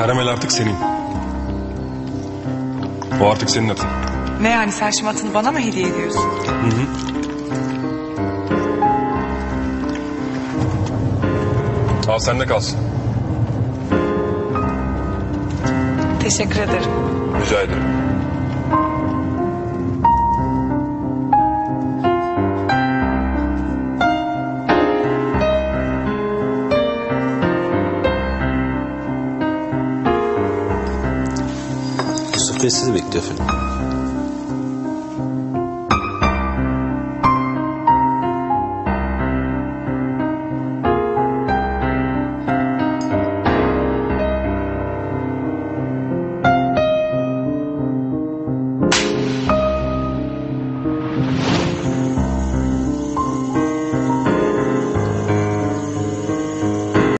Karamel artık senin. O artık senin atın. Ne yani sen şimdi atını bana mı hediye ediyorsun? Al sende kalsın. Teşekkür ederim. Rica ederim. This is a big difference.